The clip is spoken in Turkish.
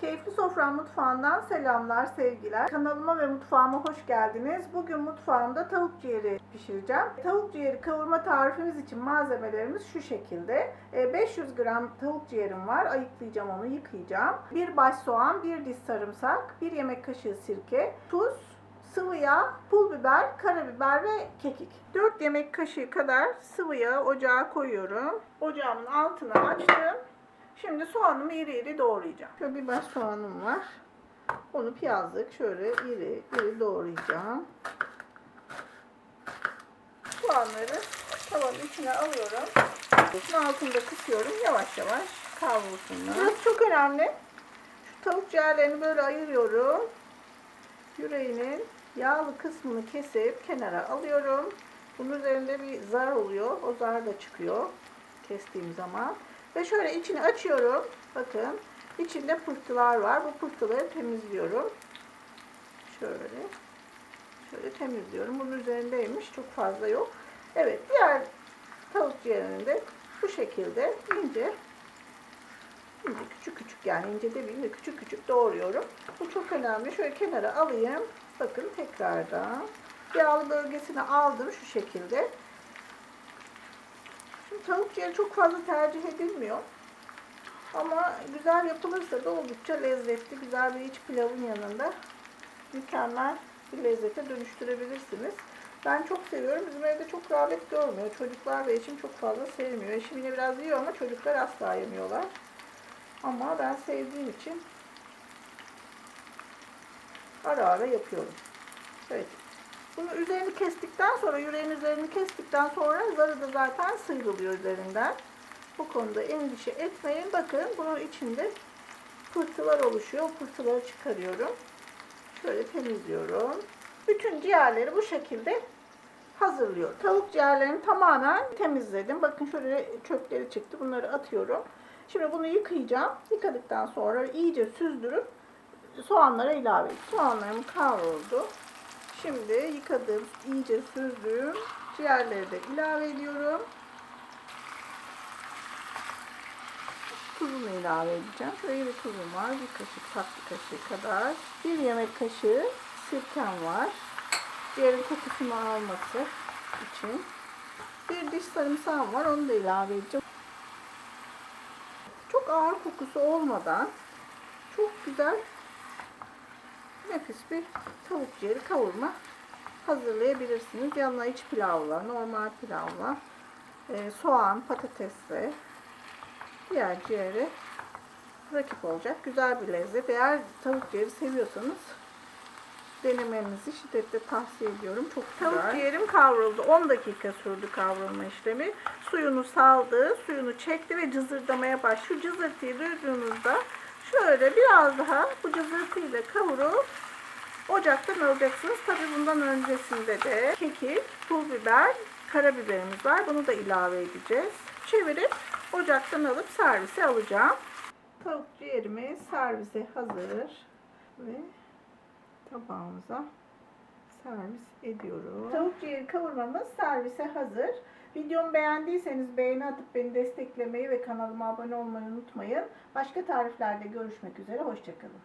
Keyifli Sofra Mutfağı'ndan selamlar, sevgiler. Kanalıma ve mutfağıma hoş geldiniz. Bugün mutfağımda tavuk ciğeri pişireceğim. Tavuk ciğeri kavurma tarifimiz için malzemelerimiz şu şekilde. E, 500 gram tavuk ciğerim var. Ayıklayacağım onu, yıkayacağım. Bir baş soğan, bir diş sarımsak, bir yemek kaşığı sirke, tuz, sıvı yağ, pul biber, karabiber ve kekik. 4 yemek kaşığı kadar sıvı yağı ocağa koyuyorum. Ocağımın altını açtım. Şimdi soğanımı iri iri doğrayacağım. Şöyle bir baş soğanım var. Onu piyazlık şöyle iri iri doğrayacağım. Soğanları tavanın içine alıyorum. Bunun altında kısıyorum. Yavaş yavaş kavrulsunlar. Burası çok önemli. Şu tavuk ciğerlerini böyle ayırıyorum. Yüreğinin yağlı kısmını kesip kenara alıyorum. Bunun üzerinde bir zar oluyor. O zar da çıkıyor kestiğim zaman. Ve şöyle içini açıyorum. Bakın içinde pıhtılar var. Bu pıhtıları temizliyorum. Şöyle. Şöyle temizliyorum. Bunun üzerindeymiş. Çok fazla yok. Evet. Diğer tavuk ciğerini de bu şekilde ince ince küçük küçük yani ince demeyeyim de küçük küçük doğruyorum. Bu çok önemli. Şöyle kenara alayım. Bakın tekrardan. Yağlı bölgesini aldım şu şekilde. Şimdi tavuk ciğeri çok fazla tercih edilmiyor. Ama güzel yapılırsa da oldukça lezzetli, güzel bir iç pilavın yanında mükemmel bir lezzete dönüştürebilirsiniz. Ben çok seviyorum. Bizim evde çok rağbet görmüyor. Çocuklar ve eşim çok fazla sevmiyor. Eşim yine biraz yiyor ama çocuklar asla yemiyorlar. Ama ben sevdiğim için ara ara yapıyorum. Evet. Bunu üzerini kestikten sonra, yüreğin üzerini kestikten sonra zarı da zaten sıyrılıyor üzerinden. Bu konuda endişe etmeyin. Bakın bunun içinde pıhtılar oluşuyor. O çıkarıyorum. Şöyle temizliyorum. Bütün ciğerleri bu şekilde hazırlıyorum. Tavuk ciğerlerini tamamen temizledim. Bakın şöyle çöpleri çıktı. Bunları atıyorum. Şimdi bunu yıkayacağım. Yıkadıktan sonra iyice süzdürüp soğanlara ilave edeceğim. Soğanlarım kavruldu. Şimdi yıkadığım, iyice süzdüğüm ciğerleri de ilave ediyorum. Tuzunu ilave edeceğim. Şöyle bir tuzum var. Bir kaşık tatlı kaşığı kadar. Bir yemek kaşığı sirkem var. Ciğerin kokusunu alması için. Bir diş sarımsağım var. Onu da ilave edeceğim. Çok ağır kokusu olmadan çok güzel nefis bir tavuk ciğeri kavurma hazırlayabilirsiniz. Yanına iç pilavla, normal pilavla, e, soğan, patatesle diğer ciğeri rakip olacak. Güzel bir lezzet. Eğer tavuk ciğeri seviyorsanız denemenizi şiddetle tavsiye ediyorum. Çok güzel. Tavuk ciğerim kavruldu. 10 dakika sürdü kavrulma işlemi. Suyunu saldı, suyunu çekti ve cızırdamaya başladı. Şu cızırtıyı duyduğunuzda şöyle biraz daha bu cızırtıyla kavurup ocaktan alacaksınız. Tabi bundan öncesinde de kekik, pul biber, karabiberimiz var. Bunu da ilave edeceğiz. Çevirip ocaktan alıp servise alacağım. Tavuk ciğerimiz servise hazır ve tabağımıza servis ediyoruz. Tavuk ciğeri kavurmamız servise hazır. Videomu beğendiyseniz beğeni atıp beni desteklemeyi ve kanalıma abone olmayı unutmayın. Başka tariflerde görüşmek üzere. Hoşçakalın.